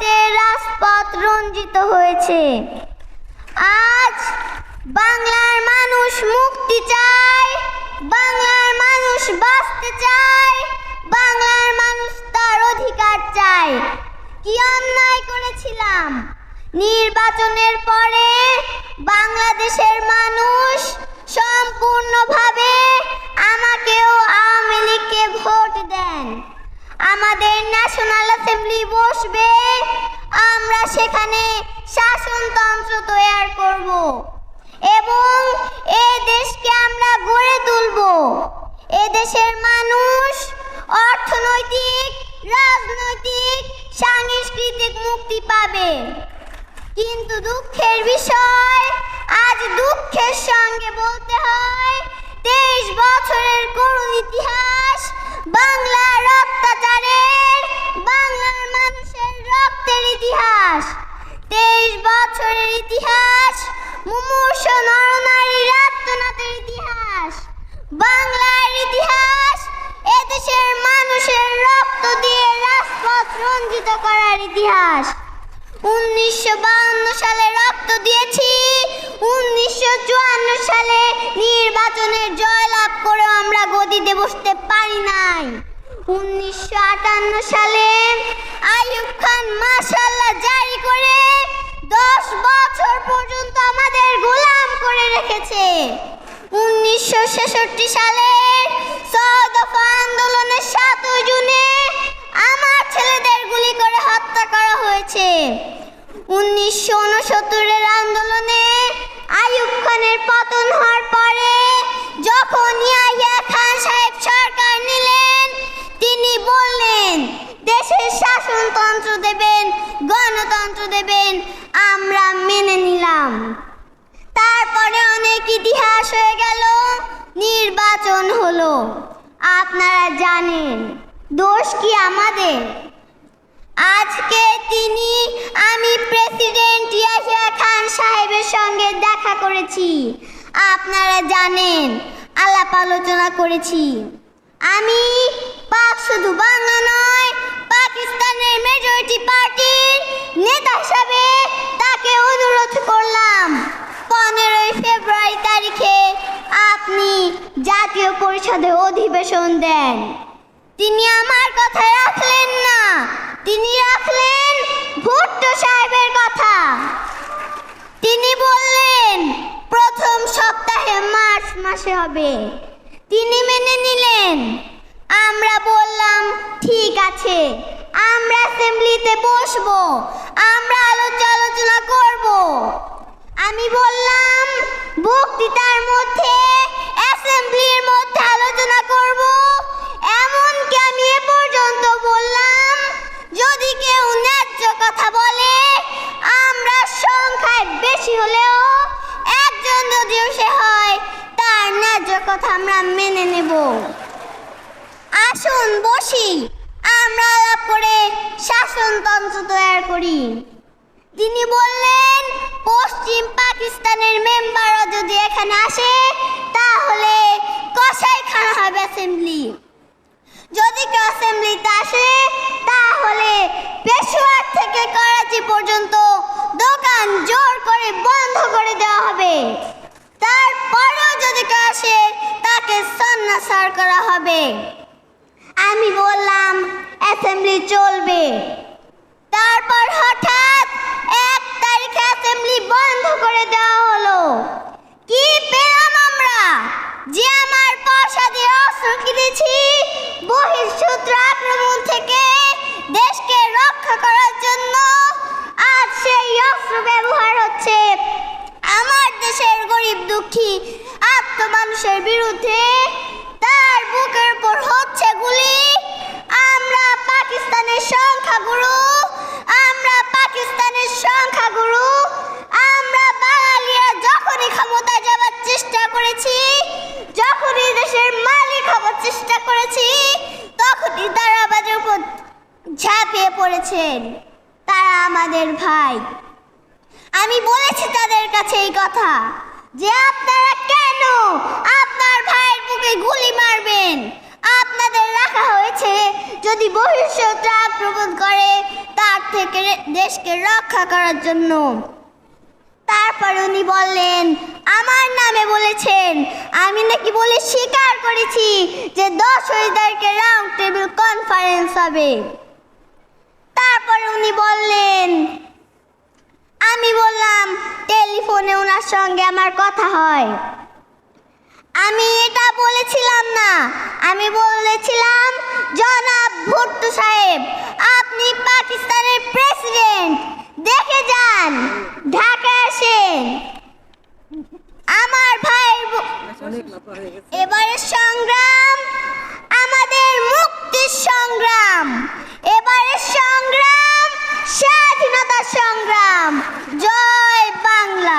ভাইয়ের রক্তে রাজপথ রঞ্জিত হয়েছে। আজ বাংলার মানুষ মুক্তি চায়, বাংলার মানুষ বাঁচতে চায়, বাংলার মানুষ তার অধিকার চায়। কি অন্যায় করেছিলাম? নির্বাচনের পরে বাংলাদেশের মানুষ সম্পূর্ণভাবে আমাকেও আওয়ামী লীগকে ভোট দেন। আমাদের ন্যাশনাল অ্যাসেম্বলি বসবে সেখানে শাসনতন্ত্র তৈরি করব এবং এই দেশকে আমরা গড়ে তুলব। এ দেশের মানুষ অর্থনৈতিক, রাজনৈতিক, সাংস্কৃতিক মুক্তি পাবে। কিন্তু দুঃখের বিষয়, আজ দুঃখের সঙ্গে বলতে হয়, তেইশ বছরের করুণ ইতিহাস, বাংলার অত্যাচারের মানুষের রক্তের ইতিহাস। তেইশ বছরের ইতিহাস, মুমূর্ষ নরনারীর আত্মনাথের ইতিহাস। বাংলার ইতিহাস, এদেশের মানুষের রক্ত দিয়ে রাজপথ রঞ্জিত করার ইতিহাস। উনিশশো সালে রক্ত দিয়েছি, উনিশশো চুয়ান্ন সালে নির্বাচনের জয়লাভ করে আমরা গদিতে বসতে পারি নাই। উনিশশো আটান্ন সালে রেখেছে উনিশশো ছেষট্টি সালের দফা আন্দোলনের সাতই জুনে আমার ছেলেদের গুলি করে হত্যা করা হয়েছে। উনিশশো উনসত্তরের আন্দোলনে ইতিহাস হয়ে গেল, নির্বাচন হলো। আপনারা জানেন, দোষ কি আমাদের? আজকে তিনি, আমি প্রেসিডেন্ট ইয়াহিয়া খান সাহেবের সঙ্গে দেখা করেছি। আপনারা জানেন, আলাপ আলোচনা করেছি। আমি পাক শুধু বাংলা নয় পাকিস্তানের জাতীয় পরিষদে অধিবেশন দেন। তিনি আমার কথা রাখলেন না। তিনি রাখলেন ভুট্টো সাহেবের কথা। তিনি বললেন, প্রথম সপ্তাহে মার্চ মাসে হবে। তিনি মেনে নিলেন। আমরা বললাম, ঠিক আছে। আমরা অ্যাসেম্বলিতে বসবো। আমরা আলোচনা আলোচনা করব। আমি বললাম, বক্তৃতার মধ্যে অ্যাসেম্বলির মধ্যে আলোচনা করব। এমনকি আমি এ পর্যন্ত বললাম, যদি কেউ ন্যায্য কথা বলে, আমরা সংখ্যায় বেশি হলেও একজন যদিও সে হয়, তার ন্যায্য কথা আমরা মেনে নেব। আসুন, বসি। আমরা আলাপ করে শাসনতন্ত্র তৈরি করি। তিনি বললেন, পশ্চিম পাকিস্তানের মেম্বারও যদি এখানে আসে, তাহলে কসাইখানা হবে অ্যাসেম্বলি যদি কেউ অ্যাসেম্বলিতে আসে, তাহলে পেশোয়ার থেকে করাচি পর্যন্ত দোকান জোর করে বন্ধ করে দেওয়া হবে। তারপরেও যদি কেউ আসে, তাকে সন্ন্যাসার করা হবে। আমি বললাম অ্যাসেম্বলি চলবে। তারপর হঠাৎ এক তারিখে অ্যাসেম্বলি বন্ধ করে দেওয়া হলো। কি পেলাম আমরা? যে আমার পয়সা দিয়ে অস্ত্র কিনেছি, বহিঃশত্রু আক্রমণ থেকে দেশকে রক্ষা করার বলেছেন, তারা আমাদের ভাই। আমি বলেছি তাদের কাছে এই কথা, যে আপনারা কেন আপনার ভাইয়ের বুকে গুলি মারবেন? আপনাদের রাখা হয়েছে, যদি ভবিষ্যৎ আক্রমণ করে, তার থেকে দেশকে রক্ষা করার জন্য। তারপর উনি বললেন, আমার নামে বলেছেন। আমি নাকি বলে স্বীকার করেছি যে দশ তারিখে রাউন্ড টেবিল কনফারেন্স হবে। সঙ্গে আমার কথা হয়। আমি এটা বলেছিলাম না। আমি বলেছিলাম, জনাব ভুট্টো সাহেব, আপনি পাকিস্তানের প্রেসিডেন্ট। দেখে যান ঢাকা আসেন। আমার ভাই এবারে সংগ্রাম, আমাদের মুক্তির সংগ্রাম। এবারে সংগ্রাম, স্বাধীনতা সংগ্রাম। জয় বাংলা।